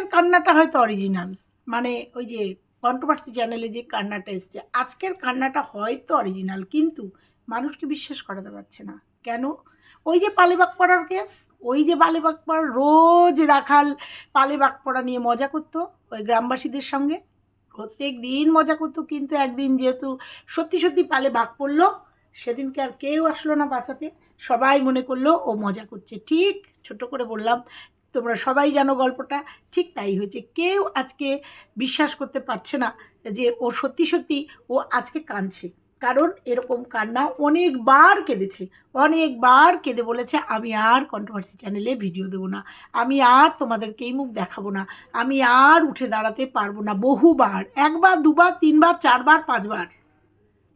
আজকের কান্নাটা হয়তো অরিজিনাল মানে ওই যে কন্ট্রোভার্সি চ্যানেলে যে কান্নাটা এসছে, আজকের কান্নাটা হয়তো অরিজিনাল কিন্তু মানুষকে বিশ্বাস করাতে পারছে না। কেন? ওই যে পালেবাগ পড়ার কেস ওই যে পালেবাগ পড়া রোজ রাখাল পালেবাগ পড়া নিয়ে মজা করতো ওই গ্রামবাসীদের সঙ্গে। প্রত্যেক দিন মজা করতো, কিন্তু একদিন যেহেতু সত্যি সত্যি পালে বাঘ পড়ল, সেদিনকে আর কেউ আসলো না বাঁচাতে। সবাই মনে করল ও মজা করছে। ঠিক ছোট করে বললাম তোমরা সবাই জানো গল্পটা। ঠিক তাই হয়েছে। কেউ আজকে বিশ্বাস করতে পারছে না যে ও সত্যি সত্যি ও আজকে কাঁদছে। কারণ এরকম কান্না অনেকবার কেঁদেছে। অনেকবার কেঁদে বলেছে, আমি আর কন্ট্রোভার্সি চ্যানেলে ভিডিও দেবো না। আমি আর তোমাদেরকে এই মুখ দেখাবো না। আমি আর উঠে দাঁড়াতে পারব না বহুবার। একবার, দুবার, তিনবার, চারবার, পাঁচবার।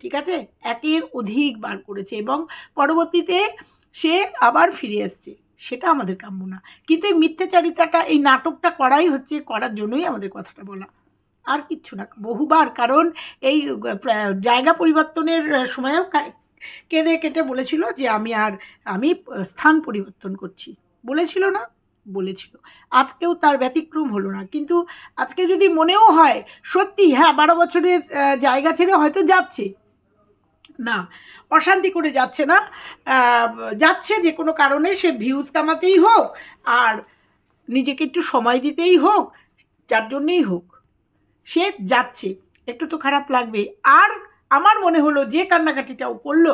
ঠিক আছে? একের অধিক বার করেছে এবং পরবর্তীতে সে আবার ফিরে এসছে। সেটা আমাদের কাম্য না। কিন্তু এই মিথ্যাচারিতাটা, এই নাটকটা করাই হচ্ছে, করার জন্যই আমাদের কথাটা বলা। আর কিচ্ছু না। বহুবার কারণ এই জায়গা পরিবর্তনের সময়ও কেঁদে কেটে বলেছিল যে আমি আর, আমি স্থান পরিবর্তন করছি। বলেছিল না, বলেছিল। আজকেও তার ব্যতিক্রম হলো না। কিন্তু আজকে যদি মনেও হয় সত্যি হ্যাঁ বারো বছরের জায়গা ছেড়ে হয়তো যাচ্ছে। না, অশান্তি করে যাচ্ছে না। যাচ্ছে যে কোনো কারণে সে ভিউজ কামাতেই হোক আর নিজেকে একটু সময় দিতেই হোক, যার জন্যেই হোক। সে যাচ্ছে, একটু তো খারাপ লাগবে আর আমার মনে হলো যে কান্নাকাটিটা ও করল,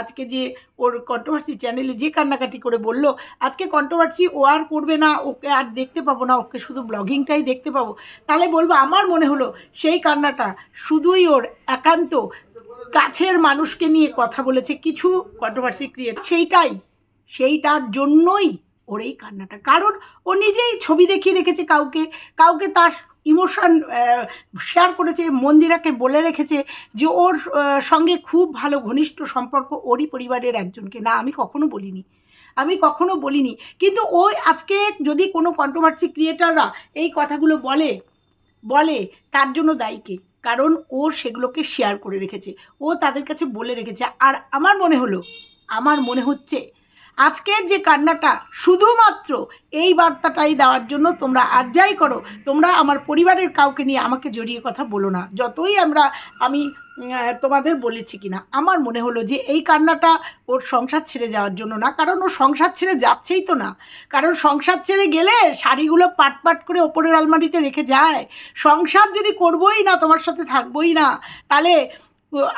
আজকে যে ওর কন্ট্রোভার্সি চ্যানেলে যে কান্নাকাটি করে বলল, আজকে কন্ট্রোভার্সি ও আর করবে না, ওকে আর দেখতে পাবো না, ওকে শুধু ব্লগিংটাই দেখতে পাবো। তাহলে বলব, আমার মনে হলো সেই কান্নাটা শুধুই ওর একান্ত কাছের মানুষকে নিয়ে কথা বলেছে, কিছু কন্ট্রোভার্সি ক্রিয়েট সেইটাই, সেইটার জন্যই ওর এই কান্নাটা। কারণ ও নিজেই ছবি দেখিয়ে রেখেছে কাউকে কাউকে তার ইমোশন শেয়ার করেছে, মন্দিরাকে বলে রেখেছে যে ওর সঙ্গে খুব ভালো ঘনিষ্ঠ সম্পর্ক ওরই পরিবারের একজনকে। না, আমি কখনো বলিনি, আমি কখনো বলিনি। কিন্তু ওই আজকে যদি কোনো কন্ট্রোভার্সি ক্রিয়েটাররা এই কথাগুলো বলে বলে, তার জন্য দায়ী কে? কারণ ও সেগুলোকে শেয়ার করে রেখেছে। ও তাদের কাছে বলে রেখেছে। আর আমার মনে হলো, আমার মনে হচ্ছে আজকের যে কান্নাটা শুধুমাত্র এই বার্তাটাই দেওয়ার জন্য তোমরা আর যাই করো, তোমরা আমার পরিবারের কাউকে নিয়ে আমাকে জড়িয়ে কথা বলো না। যতই আমরা, আমি তোমাদের বলেছি কিনা? আমার মনে হলো যে এই কান্নাটা ওর সংসার ছেড়ে যাওয়ার জন্য না, কারণ ও সংসার ছেড়ে যাচ্ছেই তো না। কারণ সংসার ছেড়ে গেলে শাড়িগুলো পাট পাট করে ওপরের আলমারিতে রেখে যায়। সংসার যদি করবোই না, তোমার সাথে থাকবোই না, তাহলে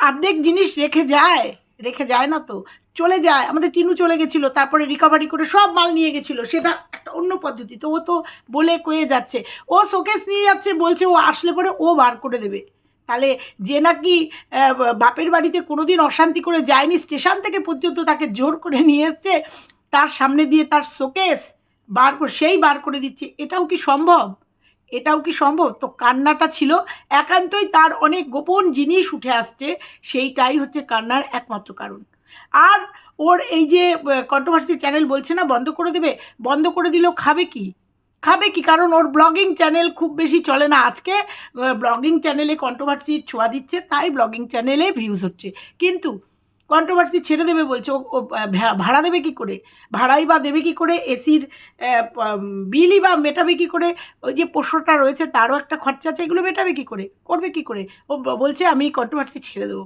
অর্ধেক জিনিস রেখে যায় রেখে যায় না তো। চলে যায়, আমাদের টিনু চলে গেছিল, তারপরে রিকভারি করে সব মাল নিয়ে গেছিল, সেটা একটা অন্য পদ্ধতি। তো ও তো বলে কয়ে যাচ্ছে। ও শোকেস নিয়ে যাচ্ছে, বলছে ও আসলে পরে ও বার করে দেবে। তাহলে যে নাকি বাপের বাড়িতে কোনোদিন অশান্তি করে যায়নি, স্টেশন থেকে পর্যন্ত তাকে জোর করে নিয়ে এসছে, তার সামনে দিয়ে তার শোকেস বার করে, সেই বার করে দিচ্ছে, এটাও কি সম্ভব? এটাও কি সম্ভব? তো কান্নাটা ছিল, একান্তই তার অনেক গোপন জিনিস উঠে আসছে, সেইটাই হচ্ছে কান্নার একমাত্র কারণ। আর ওর এই যে কন্ট্রোভার্সি চ্যানেল বলছে না, বন্ধ করে দেবে, বন্ধ করে দিলেও খাবে কি? খাবে কি? কারণ ওর ব্লগিং চ্যানেল খুব বেশি চলে না আজকে। ব্লগিং চ্যানেলে কন্ট্রোভার্সি ছোঁয়া দিচ্ছে, তাই ব্লগিং চ্যানেলে ভিউজ হচ্ছে। কিন্তু কন্ট্রোভার্সি ছেড়ে দেবে বলছে, ও ভাড়া দেবে কি করে? ভাড়াই বা দেবে কি করে? এসির বিলই বা মেটাবে কি করে? ওই যে পোষ্যটা রয়েছে, তারও একটা খরচা আছে, এগুলো মেটাবে কি করে? করবে কি করে? ও বলছে, আমি কন্ট্রোভার্সি ছেড়ে দেবো।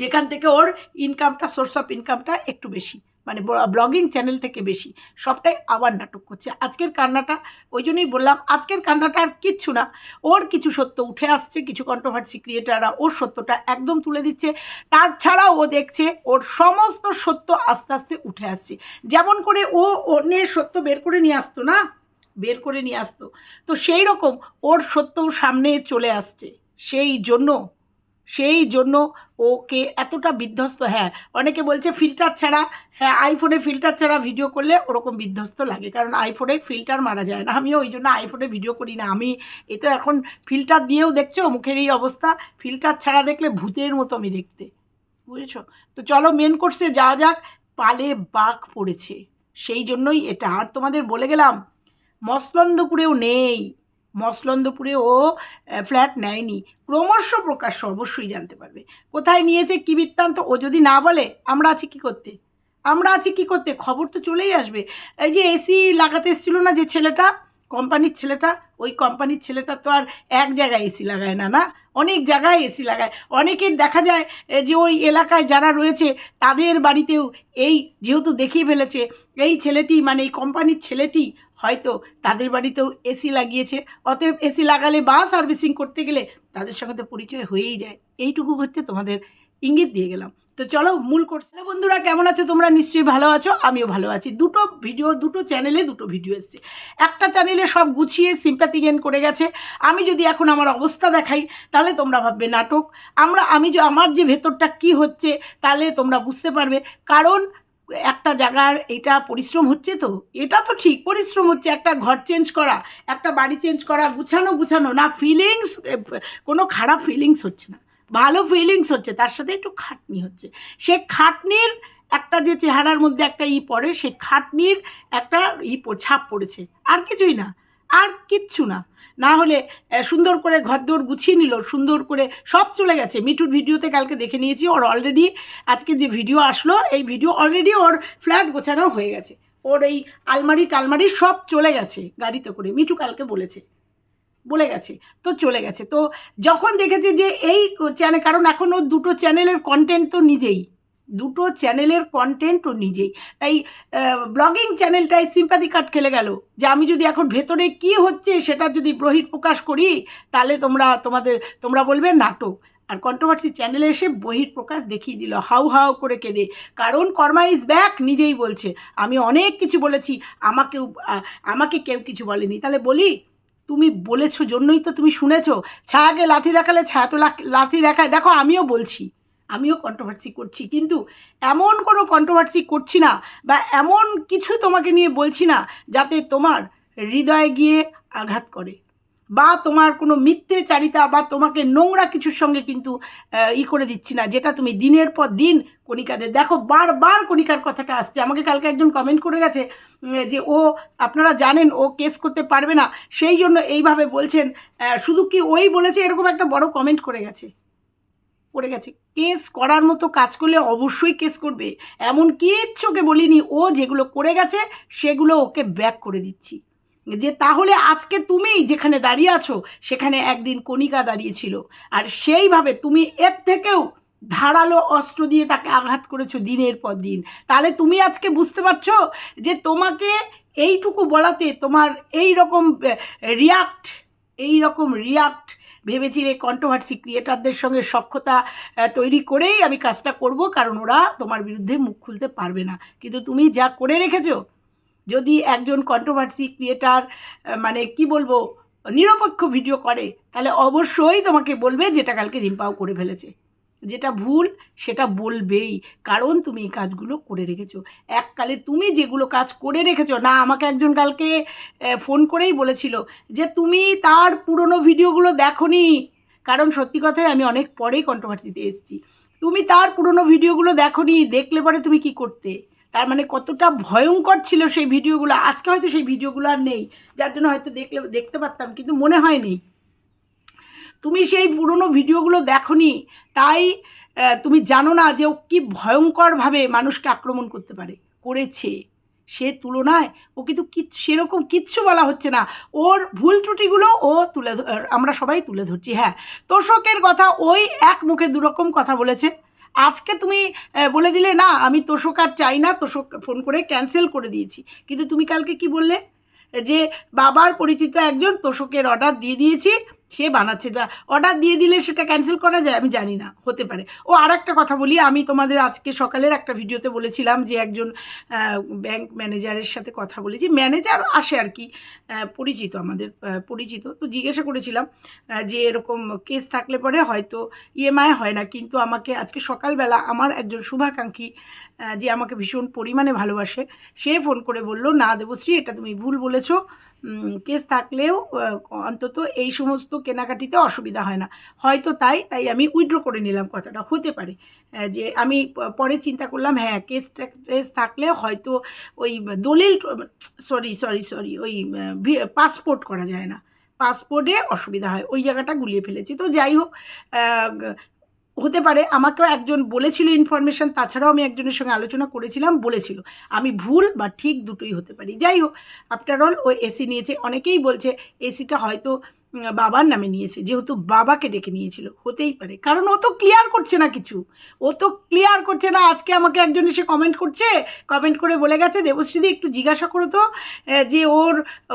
যেখান থেকে ওর ইনকামটা সোর্স অফ ইনকামটা একটু বেশি। মানে ব্লগিং চ্যানেল থেকে বেশি। সবটাই আবার নাটক করছে। আজকের কান্নাটা, ওই জন্যই বললাম, আজকের কান্নাটা আর কিচ্ছু না। ওর কিছু সত্য উঠে আসছে, কিছু কন্ট্রোভার্সি ক্রিয়েটাররা ওর সত্যটা একদম তুলে দিচ্ছে। তার ছাড়াও ও দেখছে, ওর সমস্ত সত্য আস্তে আস্তে উঠে আসছে। যেমন করে ও অন্যের সত্য বের করে নিয়ে আসতো না? বের করে নিয়ে আসতো। তো সেই রকম ওর সত্যও সামনে চলে আসছে। সেই জন্য সেই জন্য ওকে এতটা বিধ্বস্ত হ্যাঁ অনেকে বলছে ফিল্টার ছাড়া হ্যাঁ আইফোনে ফিল্টার ছাড়া ভিডিও করলে ওরকম বিধ্বস্ত লাগে, কারণ আইফোনে ফিল্টার মারা যায় না। আমিও ওই জন্য আইফোনে ভিডিও করি না। আমি, এ তো এখন ফিল্টার দিয়েও দেখছ, মুখের এই অবস্থা। ফিল্টার ছাড়া দেখলে ভূতের মতো আমি দেখতে। বুঝেছ? তো চলো মেন কোর্সে যা যাক। পালে বাঘ পড়েছে। সেই জন্যই এটা। আর তোমাদের বলে গেলাম মসলন্দপুরেও নেই। মসলন্দপুরে ও ফ্ল্যাট নেয়নি। ক্রমশ প্রকাশ অবশ্যই জানতে পারবে। কোথায় নিয়েছে, কী বৃত্তান্ত, ও যদি না বলে, আমরা আছি কি করতে? আমরা আছি কি করতে? খবর তো চলেই আসবে। এই যে এসি লাগাতে এসেছিল না যে ছেলেটা, কোম্পানির ছেলেটা, ওই কোম্পানির ছেলেটা তো আর এক জায়গায় এসি লাগায় না না? অনেক জায়গায় এসি লাগায়। অনেকের দেখা যায় যে ওই এলাকায় যারা রয়েছে, তাদের বাড়িতেও এই যেহেতু দেখিয়ে ফেলেছে, এই ছেলেটি মানে এই কোম্পানির ছেলেটি হয়তো তাদের বাড়িতেও এসি লাগিয়েছে, অতএব এসি লাগালে বা সার্ভিসিং করতে গেলে তাদের সঙ্গে তো পরিচয় হয়েই যায়। এইটুকু হচ্ছে তোমাদের ইঙ্গিত দিয়ে গেলাম। তো চলো মূল কোর্স হ্যালো বন্ধুরা, কেমন আছো? তোমরা নিশ্চয়ই ভালো আছো, আমিও ভালো আছি। দুটো ভিডিও দুটো চ্যানেলে দুটো ভিডিও এসছে। একটা চ্যানেলে সব গুছিয়ে সিম্প্যাথি গেন করে গেছে। আমি যদি এখন আমার অবস্থা দেখাই, তাহলে তোমরা ভাববে নাটক। আমরা, আমি যে, আমার যে ভেতরটা কি হচ্ছে, তাহলে তোমরা বুঝতে পারবে। কারণ একটা জায়গার এটা পরিশ্রম হচ্ছে তো? এটা তো ঠিক, পরিশ্রম হচ্ছে একটা ঘর চেঞ্জ করা, একটা বাড়ি চেঞ্জ করা, গুছানো গুছানো। না ফিলিংস কোনো খারাপ ফিলিংস হচ্ছে না। ভালো ফিলিংস হচ্ছে, তার সাথে একটু খাটনি হচ্ছে। সে খাটনির একটা যে চেহারার মধ্যে একটা ই পড়ে, সে খাটনির একটা ই ছাপ পড়েছে। আর কিছুই না। আর কিচ্ছু না। না হলে সুন্দর করে ঘর ঘরদোর গুছিয়ে নিল, সুন্দর করে সব চলে গেছে। মিঠুর ভিডিওতে কালকে দেখে নিয়েছি, ওর অলরেডি আজকে যে ভিডিও আসলো, এই ভিডিও অলরেডি ওর ফ্ল্যাট গোছানো হয়ে গেছে। ওর এই আলমারি টালমারি সব চলে গেছে, গাড়িতে করে। মিঠু কালকে বলেছে, বলে গেছে, তো চলে গেছে। তো যখন দেখেছে যে এই চ্যানেল কারণ এখন ওর দুটো চ্যানেলের কন্টেন্ট তো নিজেই। দুটো চ্যানেলের কন্টেন্ট ও নিজেই। তাই ব্লগিং চ্যানেলটাই সিম্পাথি কাট খেলে গেল। যে আমি যদি এখন ভেতরে কি হচ্ছে সেটা যদি বহির প্রকাশ করি, তাহলে তোমরা, তোমাদের, তোমরা বলবে নাটক। আর কন্ট্রোভার্সি চ্যানেলে এসে বহির প্রকাশ দেখিয়ে দিল, হাউ হাউ করে কেঁদে। কারণ কর্মা ইজ ব্যাক নিজেই বলছে। আমি অনেক কিছু বলেছি, আমাকেও আমাকে কেউ কিছু বলেনি। তাহলে বলি, তুমি বলেছ জন্যই তো তুমি শুনেছো। ছায়াকে লাথি দেখালে, ছায়া তো লাথি দেখায়। দেখো, আমিও বলছি। আমিও কন্ট্রোভার্সি করছি। কিন্তু এমন কোনো কন্ট্রোভার্সি করছি না বা এমন কিছু তোমাকে নিয়ে বলছি না যাতে তোমার হৃদয়ে গিয়ে আঘাত করে বা তোমার কোনো মিথ্যে চারিতা বা তোমাকে নোংরা কিছুর সঙ্গে কিন্তু ই করে দিচ্ছি না, যেটা তুমি দিনের পর দিন কণিকাদের দেখো, বারবার কণিকার কথাটা আসছে। আমাকে কালকে একজন কমেন্ট করে গেছে যে ও, আপনারা জানেন ও কেস করতে পারবে না, সেই জন্য এইভাবে বলছেন শুধু কি ওই বলেছে, এরকম একটা বড় কমেন্ট করে গেছে। করে গেছে। কেস করার মতো কাজ করলে অবশ্যই কেস করবে। এমন কিচ্ছু ওকে বলিনি। ও যেগুলো করে গেছে, সেগুলো ওকে ব্যাক করে দিচ্ছি। যে তাহলে আজকে তুমি যেখানে দাঁড়িয়ে আছো, সেখানে একদিন কণিকা দাঁড়িয়েছিল। আর সেইভাবে তুমি এর থেকেও ধারালো অস্ত্র দিয়ে তাকে আঘাত করেছ দিনের পর দিন। তাহলে তুমি আজকে বুঝতে পারছ যে তোমাকে এইটুকু বলাতে তোমার এই রকম রিয়াক্ট এই রকম রিয়াক্ট ভেবেছিলে কন্ট্রোভার্সি ক্রিয়েটারদের সঙ্গে সক্ষতা তৈরি করেই আমি কাজটা করব, কারণ ওরা তোমার বিরুদ্ধে মুখ খুলতে পারবে না। কিন্তু তুমি যা করে রেখেছো, যদি একজন কন্ট্রোভার্সি ক্রিয়েটার মানে কি বলব, নিরপেক্ষ ভিডিও করে, তাহলে অবশ্যই তোমাকে বলবে যেটা কালকে রিম্পাও করে ফেলেছে। যেটা ভুল সেটা বলবেই। কারণ তুমি এই কাজগুলো করে রেখেছো। এককালে তুমি যেগুলো কাজ করে রেখেছো, না, আমাকে একজন কালকে ফোন করেই বলেছিল যে, তুমি তার পুরনো ভিডিওগুলো দেখোনি। কারণ সত্যি কথাই আমি অনেক পরেই কন্ট্রোভার্সিতে এসেছি। তুমি তার পুরনো ভিডিওগুলো দেখোনি, দেখলে পরে তুমি কি করতে? তার মানে কতটা ভয়ঙ্কর ছিল সেই ভিডিওগুলো। আজকে হয়তো সেই ভিডিওগুলো আর নেই। যার জন্য হয়তো দেখলে, দেখতে পারতাম, কিন্তু মনে হয় নেই তুমি সেই পুরনো ভিডিওগুলো দেখোনি, তাই তুমি জানো না যে ও কী ভয়ঙ্করভাবে মানুষকে আক্রমণ করতে পারে, করেছে। সে তুলনায় ও কিন্তু কি সেরকম কিচ্ছু বলা হচ্ছে না। ওর ভুল ত্রুটিগুলো ও তুলে আমরা সবাই তুলে ধরছি হ্যাঁ। তোষকের কথা ওই এক মুখে দুরকম কথা বলেছে। আজকে তুমি বলে দিলে, না, আমি তোষক আর চাই না, তোষক ফোন করে ক্যান্সেল করে দিয়েছি। কিন্তু তুমি কালকে কি বললে? যে, বাবার পরিচিত একজন তোষকের অর্ডার দিয়ে দিয়েছি সে বানাচ্ছে অর্ডার দিয়ে দিলে সেটা ক্যান্সেল করা যায়, আমি জানি না, হতে পারে। ও আর একটা কথা বলি, আমি তোমাদের আজকে সকালের একটা ভিডিওতে বলেছিলাম যে একজন ব্যাংক ম্যানেজারের সাথে কথা বলেছি। ম্যানেজার আসে আর কি পরিচিত আমাদের পরিচিত। তো জিজ্ঞাসা করেছিলাম যে এরকম কেস থাকলে পরে হয়তো ইএমআই হয় না, কিন্তু আমাকে আজকে সকালবেলা আমার একজন শুভাকাঙ্ক্ষী যে আমাকে ভীষণ পরিমাণে ভালোবাসে, সে ফোন করে বলল, না দেবশ্রী, এটা তুমি ভুল বলেছ। কেস থাকলেও অন্তত এই সমস্ত কেনাকাটিতে অসুবিধা হয় না। হয়তো তাই তাই আমি উইথড্র করে নিলাম কথাটা। হতে পারে যে আমি পরে চিন্তা করলাম হ্যাঁ কেস টেস থাকলে হয়তো ওই দলিল সরি সরি সরি ওই পাসপোর্ট করা যায় না। পাসপোর্টে অসুবিধা হয়, ওই জায়গাটা গুলিয়ে ফেলেছি। তো যাই হোক হতে পারে, আমাকেও একজন বলেছিল ইনফরমেশান তাছাড়াও আমি একজনের সঙ্গে আলোচনা করেছিলাম, বলেছিল। আমি ভুল বা ঠিক দুটোই হতে পারি। যাই হোক আফটার অল ও এসি নিয়েছে। অনেকেই বলছে এসিটা হয়তো বাবার নামে নিয়েছে, যেহেতু বাবাকে ডেকে নিয়েছিল। হতেই পারে। কারণ ও তো ক্লিয়ার করছে না কিছু। ও তো ক্লিয়ার করছে না, আজকে আমাকে একজন এসে কমেন্ট করছে। কমেন্ট করে বলে গেছে, দেবশ্রীদি, একটু জিজ্ঞাসা করো তো যে ওর,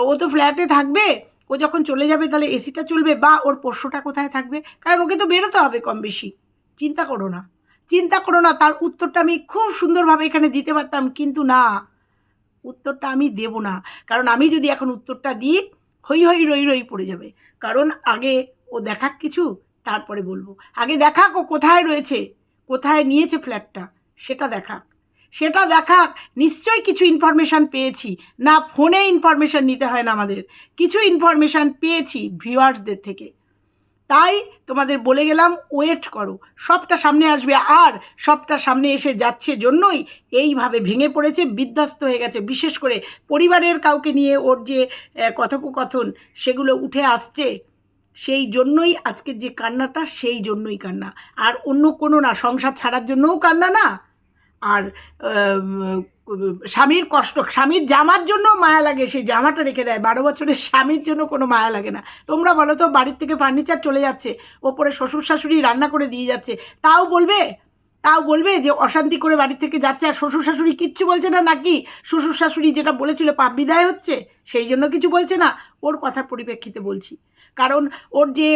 ও তো ফ্ল্যাটে থাকবে, ও যখন চলে যাবে তাহলে এসিটা চলবে বা ওর পোষ্যটা কোথায় থাকবে? কারণ ওকে তো বেরোতে হবে কম বেশি। চিন্তা করো না। চিন্তা করো না, তার উত্তরটা আমি খুব সুন্দরভাবে এখানে দিতে পারতাম, কিন্তু না, উত্তরটা আমি দেব না। কারণ আমি যদি এখন উত্তরটা দিই, হই হই রই রই পড়ে যাবে। কারণ আগে ও দেখাক কিছু, তারপরে বলব। আগে দেখাক ও কোথায় রয়েছে, কোথায় নিয়েছে ফ্ল্যাটটা সেটা দেখাক। সেটা দেখাক, নিশ্চয়ই কিছু ইনফরমেশান পেয়েছি। না ফোনে ইনফরমেশান নিতে হয় না আমাদের। কিছু ইনফরমেশান পেয়েছি ভিউয়ার্সদের থেকে। তাই তোমাদের বলে গেলাম ওয়েট করো। সবটা সামনে আসবে আর সবটা সামনে এসে যাচ্ছে জন্যই এইভাবে ভেঙে পড়েছে, বিধ্বস্ত হয়ে গেছে। বিশেষ করে পরিবারের কাউকে নিয়ে ওর যে কথোপকথন সেগুলো উঠে আসছে, সেই জন্যই আজকের যে কান্নাটা, সেই জন্যই কান্না। আর অন্য কোনো না, সংসার ছাড়ার জন্যও কান্না না। আর স্বামীর কষ্ট, স্বামীর জামার জন্য মায়া লাগে, সেই জামাটা রেখে দেয়। বারো বছরের স্বামীর জন্য কোনো মায়া লাগে না। তোমরা বলো তো, বাড়ির থেকে ফার্নিচার চলে যাচ্ছে, ওপরে শ্বশুর শাশুড়ি রান্না করে দিয়ে যাচ্ছে, তাও বলবে? তাও বলবে যে অশান্তি করে বাড়ি থেকে যাচ্ছে আর শ্বশুর শাশুড়ি কিচ্ছু বলছে না নাকি? শ্বশুর শাশুড়ি যেটা বলেছিল, পাপ বিদায় হচ্ছে, সেই জন্য কিছু বলছে না? ওর কথার পরিপ্রেক্ষিতে বলছি। কারণ ওর যে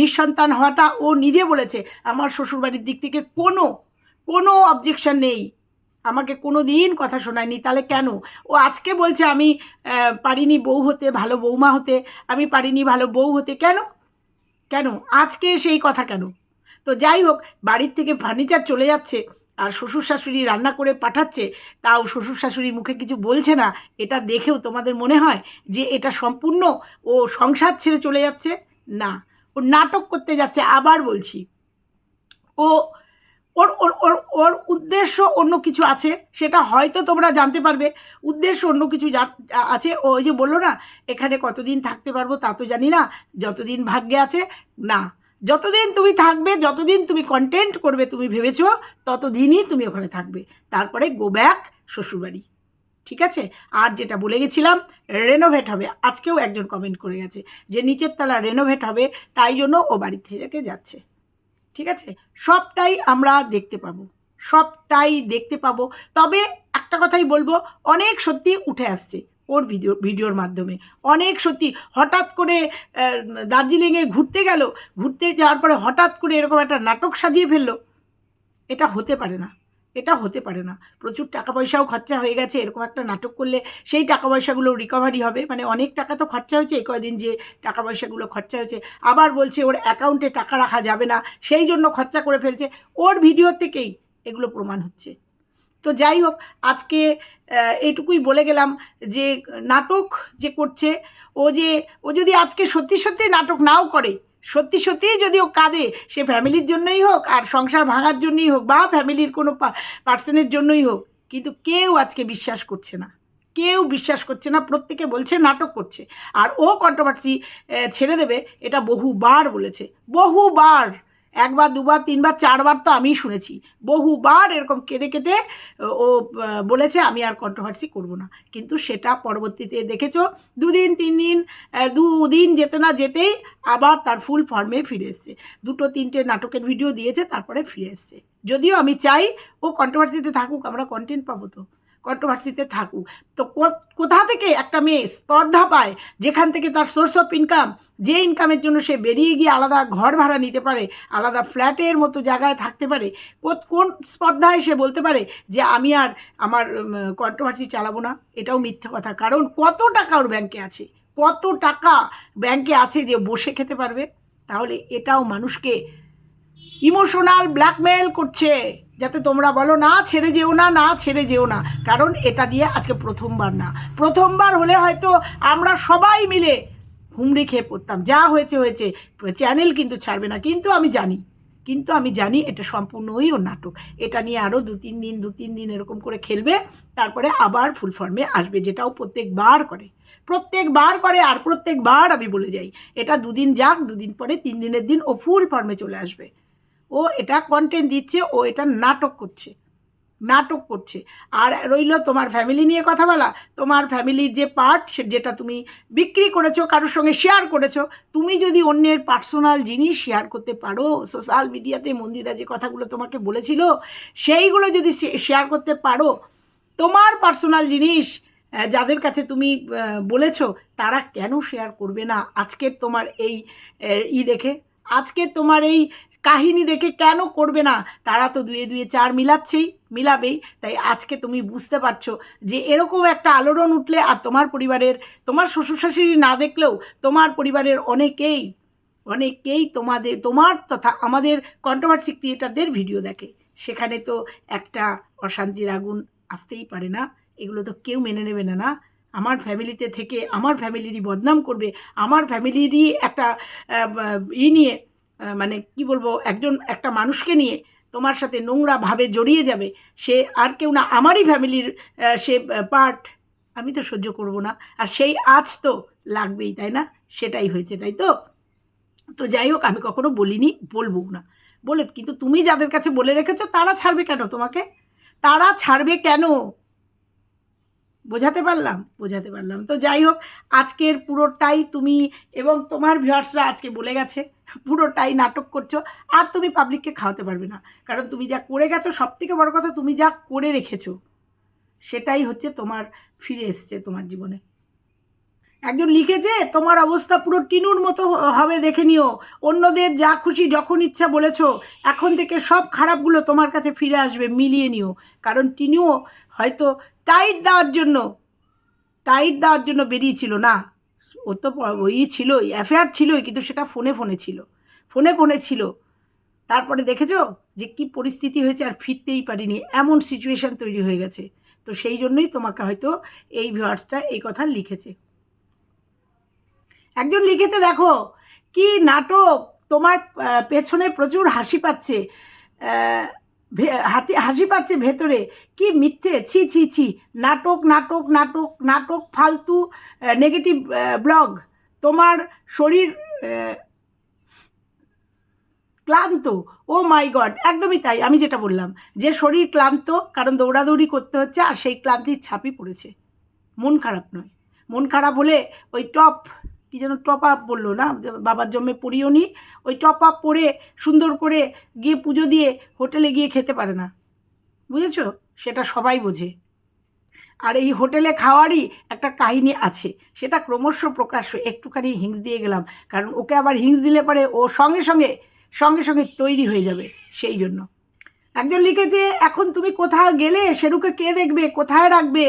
নিঃসন্তান হওয়াটা ও নিজে বলেছে, আমার শ্বশুরবাড়ির দিক থেকে কোনো কোনো অবজেকশন নেই। আমাকে কোনো দিন কথা শোনায়নি। তাহলে কেন? ও আজকে বলছে আমি পারিনি বউ হতে, ভালো বৌমা হতে। আমি পারিনি ভালো বউ হতে। কেন? কেন? আজকে সেই কথা কেন? তো যাই হোক, বাড়ির থেকে ফার্নিচার চলে যাচ্ছে আর শ্বশুর শাশুড়ি রান্না করে পাঠাচ্ছে। তাও শ্বশুর শাশুড়ি মুখে কিছু বলছে না। এটা দেখেও তোমাদের মনে হয় যে এটা সম্পূর্ণ ও সংসার ছেড়ে চলে যাচ্ছে? না। ও নাটক করতে যাচ্ছে, আবার বলছি। ও ওর ওর ওর ওর উদ্দেশ্য অন্য কিছু আছে, সেটা হয়তো তোমরা জানতে পারবে। উদ্দেশ্য অন্য কিছু আছে। ওই যে বলল না, এখানে কতদিন থাকতে পারব তা তো জানি না, যতদিন ভাগ্যে আছে, না। যতদিন তুমি থাকবে, যতদিন তুমি কন্টেন্ট করবে, তুমি ভেবেছো, ততদিনই তুমি ওখানে থাকবে। তারপরে গো ব্যাক শ্বশুরবাড়ি। ঠিক আছে? আর যেটা বলে গেছিলাম রেনোভেট হবে। আজকেও একজন কমেন্ট করে গেছে যে, নিচের তলা রেনোভেট হবে, তাই জন্য ও বাড়ি থেকে যাচ্ছে। ঠিক আছে? সবটাই আমরা দেখতে পাবো। সবটাই দেখতে পাবো। তবে একটা কথাই বলব, অনেক সত্যি উঠে আসছে ওর ভিডিও, ভিডিওর মাধ্যমে। অনেক সত্যি হঠাৎ করে দার্জিলিংয়ে ঘুরতে গেল, ঘুরতে যাওয়ার পরে হঠাৎ করে এরকম একটা নাটক সাজিয়ে ফেলল। এটা হতে পারে না। এটা হতে পারে না। প্রচুর টাকা পয়সাও খরচা হয়ে গেছে, এরকম একটা নাটক করলে সেই টাকা পয়সাগুলো রিকভারি হবে। মানে অনেক টাকা তো খরচা হয়েছে, এই কদিন যে টাকা পয়সাগুলো খরচা হয়েছে। আবার বলছে ওর অ্যাকাউন্টে টাকা রাখা যাবে না, সেই জন্য খরচা করে ফেলছে। ওর ভিডিও থেকেই এগুলো প্রমাণ হচ্ছে। তো যাই হোক, আজকে এটুকুই বলে গেলাম যে নাটক যে করছে, ও যে, ও যদি আজকে সত্যি সত্যি নাটক নাও করে সত্যি সত্যিই যদি ও কাঁদে, সে ফ্যামিলির জন্যই হোক আর সংসার ভাঙার জন্যই হোক বা ফ্যামিলির কোনো পার্সনের জন্যই হোক, কিন্তু কেউ আজকে বিশ্বাস করছে না। কেউ বিশ্বাস করছে না, প্রত্যেকে বলছে, নাটক করছে। আর ও কন্ট্রোভার্সি ছেড়ে দেবে, এটা বহুবার বলেছে। বহুবার! একবার, দুবার, তিনবার, চারবার তো আমিই শুনেছি। বহুবার এরকম কেঁদে কেটে ও বলেছে, আমি আর কন্ট্রোভার্সি করব না। কিন্তু সেটা পরবর্তীতে দেখেছ, দুদিন তিন দিন দুদিন যেতে না যেতেই আবার তার ফুল ফর্মে ফিরে এসছে। দুটো, তিনটে নাটকের ভিডিও দিয়েছে, তারপরে ফিরে এসছে। যদিও আমি চাই, ও কন্ট্রোভার্সিতে থাকুক, আমরা কন্টেন্ট পাবো তো। কন্ট্রোভার্সিতে থাকুক। তো কোথা থেকে একটা মেয়ে স্পর্ধা পায়, যেখান থেকে তার সোর্স অফ ইনকাম যে ইনকামের জন্য সে বেরিয়ে গিয়ে আলাদা ঘর ভাড়া নিতে পারে, আলাদা ফ্ল্যাটের মতো জায়গায় থাকতে পারে কোন স্পর্ধায় সে বলতে পারে যে আমি আর আমার কন্ট্রোভার্সি চালাবো না? এটাও মিথ্যে কথা। কারণ কত টাকা ওর ব্যাংকে আছে? কত টাকা ব্যাংকে আছে যে বসে খেতে পারবে? তাহলে এটাও মানুষকে ইমোশনাল ব্ল্যাকমেল করছে, যাতে তোমরা বলো, না, ছেড়ে যেও না না, ছেড়ে যেও না। কারণ এটা দিয়ে আজকে প্রথমবার না। প্রথমবার হলে হয়তো আমরা সবাই মিলে হুমড়ি খেয়ে পড়তাম। যা হয়েছে হয়েছে। চ্যানেল কিন্তু ছাড়বে না। কিন্তু আমি জানি, কিন্তু আমি জানি এটা সম্পূর্ণই ওর নাটক। এটা নিয়ে আরও দু, তিন দিন, দু, তিন দিন এরকম করে খেলবে, তারপরে আবার ফুল ফর্মে আসবে যেটাও প্রত্যেকবার করে। প্রত্যেকবার করে আর প্রত্যেকবার আমি বলে যাই, এটা দুদিন যাক, দুদিন পরে তিন দিনের দিন ও ফুল ফর্মে চলে আসবে। ও এটা কন্টেন্ট দিচ্ছে, ও এটা নাটক করছে নাটক করছে। আর রইল তোমার ফ্যামিলি নিয়ে কথা বলা। তোমার ফ্যামিলির যে পার্ট যেটা তুমি বিক্রি করেছ, কারোর সঙ্গে শেয়ার করেছ, তুমি যদি অন্যের পার্সোনাল জিনিস শেয়ার করতে পারো সোশ্যাল মিডিয়াতে মন্দিরা যে কথাগুলো তোমাকে বলেছিল, সেইগুলো যদি শেয়ার করতে পারো, তোমার পার্সোনাল জিনিস যাদের কাছে তুমি বলেছ, তারা কেন শেয়ার করবে না? আজকের তোমার এই ই দেখে, আজকে তোমার এই কাহিনী দেখে কেন করবে না? তারা তো দুয়ে দুয়ে চার মিলাচ্ছেই, মিলাবেই। তাই আজকে তুমি বুঝতে পারছ যে এরকম একটা আলোড়ন উঠলে আর তোমার পরিবারের, তোমার শ্বশুর শাশুড়ি না দেখলেও তোমার পরিবারের অনেকেই অনেকেই তোমাদের, তোমার তথা আমাদের কন্ট্রোভার্সি ক্রিয়েটারদের ভিডিও দেখে। সেখানে তো একটা অশান্তির আগুন আসতেই পারে না। এগুলো তো কেউ মেনে নেবে না না? আমার ফ্যামিলিতে থেকে আমার ফ্যামিলিরই বদনাম করবে, আমার ফ্যামিলিরই একটা ই নিয়ে মানে কি বলব, একজন, একটা মানুষকে নিয়ে তোমার সাথে নোংরা ভাবে জড়িয়ে যাবে, সে আর কেউ না, আমারই ফ্যামিলির সে পার্ট আমি তো সহ্য করব না। আর সেই আজ তো লাগবেই, তাই না? সেটাই হয়েছে, তাই তো? তো যাই হোক, আমি কখনো বলিনি বলব না। বলে, কিন্তু তুমি যাদের কাছে বলে রেখেছো, তারা ছাড়বে কেন তোমাকে? তারা ছাড়বে কেন? বোঝাতে পারলাম? বোঝাতে পারলাম। তো যাই হোক, আজকের পুরোটাই তুমি এবং তোমার ভিউয়ার্সরা আজকে বলে গেছে। পুরোটাই নাটক করছ, আর তুমি পাবলিককে খাওয়াতে পারবে না। কারণ তুমি যা করে গেছো সব থেকে বড় কথা তুমি যা করে রেখেছো, সেটাই হচ্ছে তোমার ফিরে এসছে তোমার জীবনে। একজন লিখেছে, তোমার অবস্থা পুরো টিনুর মতো হবে, দেখে নিও। অন্যদের যা খুশি, যখন ইচ্ছা বলেছ, এখন থেকে সব খারাপগুলো তোমার কাছে ফিরে আসবে, মিলিয়ে নিও। কারণ টিনুও হয়তো টাইট দেওয়ার জন্য টাইট দেওয়ার জন্য বেরিয়েছিল না। ও তো ওই ছিলই অ্যাফেয়ার ছিলই, কিন্তু সেটা ফোনে ফোনে ছিল। ফোনে ফোনে ছিল। তারপরে দেখেছ যে কি পরিস্থিতি হয়েছে আর ফিরতেই পারিনি, এমন সিচুয়েশান তৈরি হয়ে গেছে। তো সেই জন্যই তোমাকে হয়তো এই ভিউয়ার্সটা এই কথা লিখেছে। একজন লিখেছে, দেখো, কি নাটক তোমার পেছনে প্রচুর হাসি পাচ্ছে। হাতি, হাসি পাচ্ছে ভেতরে। কি মিথ্যে? ছি ছি ছি। নাটক নাটক নাটক নাটক, ফালতু নেগেটিভ ব্লগ তোমার শরীর ক্লান্ত। ও মাই গড, একদমই তাই, আমি যেটা বললাম। যে শরীর ক্লান্ত, কারণ দৌড়াদৌড়ি করতে হচ্ছে, আর সেই ক্লান্তির ছাপই পড়েছে। মন খারাপ নয়। মন খারাপ হলে ওই টপ কি যেন টপ আপ বলল না? বাবার জন্মে পড়িও নি। ওই টপ আপ পরে সুন্দর করে গিয়ে পুজো দিয়ে হোটেলে গিয়ে খেতে পারে না। বুঝেছ? সেটা সবাই বোঝে। আর এই হোটেলে খাওয়ারই একটা কাহিনী আছে। সেটা ক্রমশ প্রকাশ্য একটুখানি হিংস দিয়ে গেলাম। কারণ ওকে আবার হিংস দিলে পরে ও সঙ্গে সঙ্গে সঙ্গে সঙ্গে তৈরি হয়ে যাবে সেই জন্য। একজন লিখেছে, এখন তুমি কোথাও গেলে সেরুকে কে দেখবে? কোথায় রাখবে?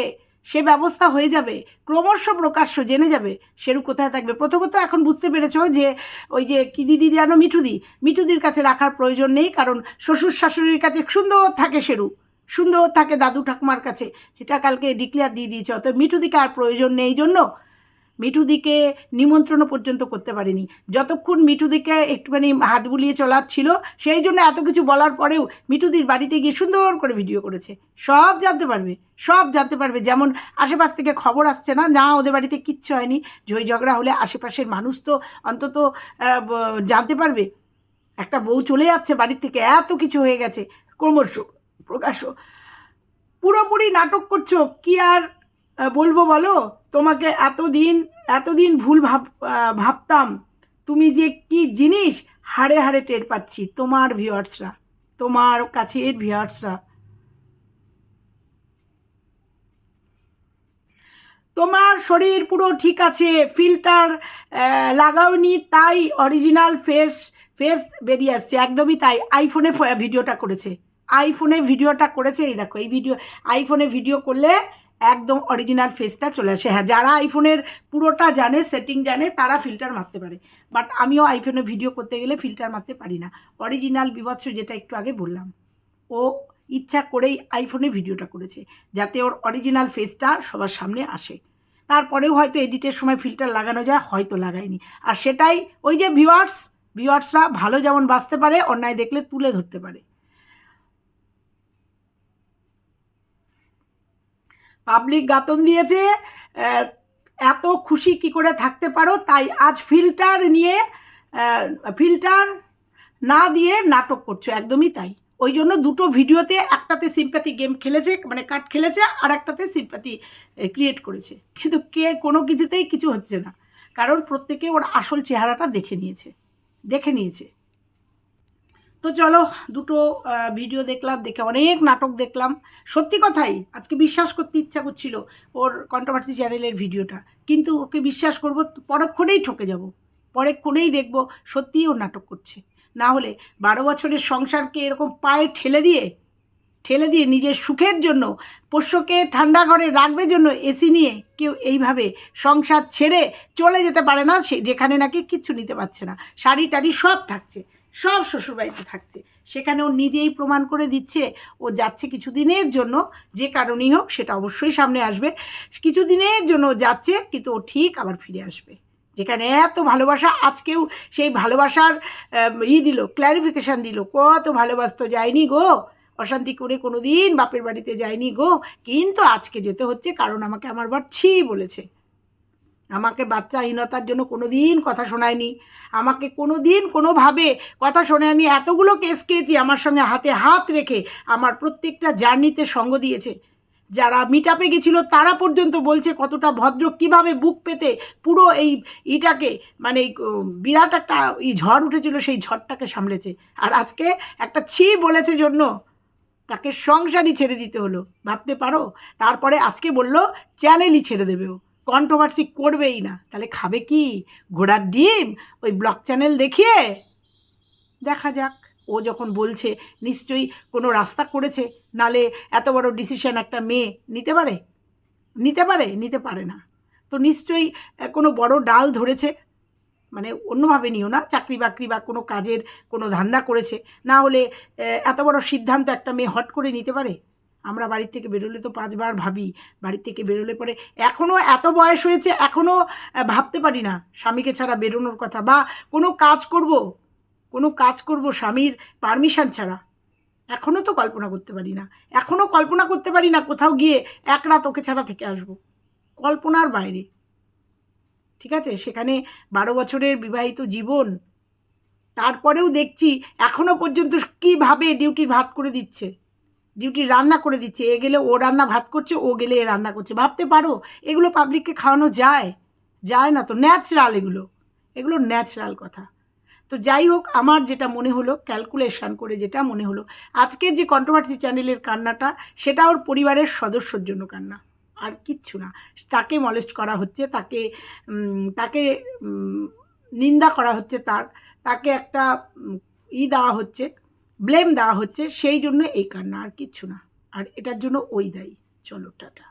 সে ব্যবস্থা হয়ে যাবে, ক্রমশ প্রকাশ্য জেনে যাবে সেরু কোথায় থাকবে। প্রথমত এখন বুঝতে পেরেছ যে ওই যে কি দিদি জানো মিঠুদি, মিঠুদির কাছে রাখার প্রয়োজন নেই কারণ শ্বশুর শাশুড়ির কাছে সুন্দর থাকে সেরু সুন্দর থাকে দাদু ঠাকুমার কাছে এটা কালকে ডিক্লেয়ার দিয়ে দিয়েছে অত মিঠুদিকে আর প্রয়োজন নেই। জন্য মিঠুদিকে নিমন্ত্রণও পর্যন্ত করতে পারেনি। যতক্ষণ মিঠুদিকে একটুখানি হাত বুলিয়ে চলার ছিল, সেই জন্য এত কিছু বলার পরেও মিঠুদির বাড়িতে গিয়ে সুন্দর করে ভিডিও করেছে। সব জানতে পারবে, সব জানতে পারবে। যেমন আশেপাশ থেকে খবর আসছে না না ওদের বাড়িতে কিচ্ছু হয়নি। ঝই ঝগড়া হলে আশেপাশের মানুষ তো অন্তত জানতে পারবে। একটা বউ চলে যাচ্ছে বাড়ির থেকে, এত কিছু হয়ে গেছে। ক্রমশ প্রকাশ্য পুরোপুরি নাটক করছ, কি আর বলব বলো? তোমাকে এতদিন এতদিন ভুল ভাব ভাবতাম। তুমি যে কি জিনিস হাড়ে হাড়ে টের পাচ্ছি, তোমার ভিউয়ার্সরা তোমার কাছের ভিউয়ার্সরা তোমার শরীর পুরো ঠিক আছে ফিল্টার লাগাওনি, তাই অরিজিনাল ফেস ফেস বেরিয়ে আসছে, একদমই তাই। আইফোনে ভিডিওটা করেছে। আইফোনে ভিডিওটা করেছে, এই দেখো, এই ভিডিও আইফোনে ভিডিও করলে একদম অরিজিনাল ফেসটা চলে আসে। হ্যাঁ যারা আইফোনের পুরোটা জানে সেটিং জানে, তারা ফিল্টার মারতে পারে। বাট আমিও আইফোনে ভিডিও করতে গেলে ফিল্টার মারতে পারি না। অরিজিনাল বিভৎস যেটা একটু আগে বললাম। ও ইচ্ছা করেই আইফোনে ভিডিওটা করেছে, যাতে ওর অরিজিনাল ফেসটা সবার সামনে আসে। তারপরেও হয়তো এডিটের সময় ফিল্টার লাগানো যায়, হয়তো লাগায়নি। আর সেটাই ওই যে ভিউয়ার্স ভিউয়ার্সরা ভালো যেমন বাঁচতে পারে, অন্যায় দেখলে তুলে ধরতে পারে। পাবলিক গাতন দিয়েছে এত খুশি কি করে থাকতে পারো? তাই আজ ফিল্টার নিয়ে ফিল্টার না দিয়ে নাটক করছ, একদমই তাই। ওই জন্য দুটো ভিডিওতে একটাতে সিম্প্যাথি গেম খেলেছে মানে কাট খেলেছে, আর একটাতে সিম্প্যাথি ক্রিয়েট করেছে। কিন্তু কে, কোনো কিছুতেই কিছু হচ্ছে না। কারণ প্রত্যেকে ওর আসল চেহারাটা দেখে নিয়েছে দেখে নিয়েছে। তো চলো, দুটো ভিডিও দেখলাম, দেখে অনেক নাটক দেখলাম। সত্যি কথাই, আজকে বিশ্বাস করতে ইচ্ছা করছিল ওর কন্ট্রোভার্সি চ্যানেলের ভিডিওটা কিন্তু ওকে বিশ্বাস করব, পরক্ষণেই ঠকে যাব। পরক্ষণেই দেখব সত্যিই ও নাটক করছে। না হলে বারো বছরের সংসারকে এরকম পায়ে ঠেলে দিয়ে ঠেলে দিয়ে নিজের সুখের জন্য, পোষ্যকে ঠান্ডা ঘরে রাখবে জন্য এসি নিয়ে কেউ এইভাবে সংসার ছেড়ে চলে যেতে পারে না, সে যেখানে নাকি কিচ্ছু নিতে পারছে না। শাড়ি টাড়ি সব থাকছে। সব শ্বশুরবাড়িতে থাকছে। সেখানে ও নিজেই প্রমাণ করে দিচ্ছে, ও যাচ্ছে কিছুদিনের জন্য, যে কারণেই হোক সেটা অবশ্যই সামনে আসবে। কিছুদিনের জন্য যাচ্ছে, কিন্তু ও ঠিক আবার ফিরে আসবে। যেখানে এত ভালোবাসা, আজকেও সেই ভালোবাসার ই দিল ক্ল্যারিফিকেশান দিল, কত ভালোবাসতো যায়নি গো। অশান্তি করে কোনো দিন বাপের বাড়িতে যায়নি গো। কিন্তু আজকে যেতে হচ্ছে, কারণ আমাকে আমার বর ছি বলেছে। আমাকে বাচ্চাহীনতার জন্য কোনো দিন কথা শোনায়নি। আমাকে কোনো দিন কোনোভাবে কথা শোনায়নি। এতগুলো কেস খেয়েছি আমার সঙ্গে হাতে হাত রেখে আমার প্রত্যেকটা জার্নিতে সঙ্গ দিয়েছে। যারা মিট আপে গেছিল তারা পর্যন্ত বলছে কতটা ভদ্র, কীভাবে বুক পেতে পুরো এই ইটাকে মানে বিরাট একটা এই ঝড় উঠেছিল, সেই ঝড়টাকে সামলেছে। আর আজকে একটা ছি বলেছে জন্য, তাকে সংসারই ছেড়ে দিতে হলো। ভাবতে পারো? তারপরে আজকে বলল চ্যানেলই ছেড়ে দেবে ও। কন্ট্রোভার্সি করবেই না। তাহলে খাবে কি? ঘোড়ার ডিম? ওই ব্লক চ্যানেল দেখিয়ে? দেখা যাক। ও যখন বলছে, নিশ্চয়ই কোনো রাস্তা করেছে, নালে এত বড় ডিসিশন একটা মেয়ে নিতে পারে? নিতে পারে? নিতে পারে না। তো নিশ্চয়ই কোনো বড় ডাল ধরেছে? মানে অন্যভাবে নিও না, চাকরি বাকরি বা কোনো কাজের কোনো ধান্দা করেছে। না হলে এত বড় সিদ্ধান্ত একটা মেয়ে হট করে নিতে পারে? আমরা বাড়ির থেকে বেরোলে তো পাঁচবার ভাবি, বাড়ির থেকে বেরোলে পরে এখনও এত বয়স হয়েছে এখনও ভাবতে পারি না স্বামীকে ছাড়া বেরোনোর কথা বা কোনো কাজ করব, কোনো কাজ করব স্বামীর পারমিশন ছাড়া। এখনও তো কল্পনা করতে পারি না এখনও কল্পনা করতে পারি না কোথাও গিয়ে এক রাত ওকে ছাড়া থেকে আসব, কল্পনার বাইরে। ঠিক আছে? সেখানে বারো বছরের বিবাহিত জীবন, তারপরেও দেখছি এখনও পর্যন্ত কীভাবে ডিউটির ভাত করে দিচ্ছে। ডিউটি রান্না করে দিচ্ছে, এ গেলে ও রান্না ভাত করছে, ও গেলে এ রান্না করছে। ভাবতে পারো, এগুলো পাবলিককে খাওয়ানো যায়? যায় না তো ন্যাচারাল এগুলো। এগুলো ন্যাচারাল কথা। তো যাই হোক, আমার যেটা মনে হলো ক্যালকুলেশন করে যেটা মনে হলো, আজকে যে কন্ট্রোভার্সি চ্যানেলের কান্নাটা, সেটা ওর পরিবারের সদস্যর জন্য কান্না। আর কিচ্ছু না। তাকে মলেস্ট করা হচ্ছে, তাকে তাকে নিন্দা করা হচ্ছে তার, তাকে একটা ই দেওয়া হচ্ছে ব্লেম দেওয়া হচ্ছে, সেই জন্য এই কান্না, আর কিচ্ছু না। আর এটার জন্য ওই দায়ী। চলো, টাটা।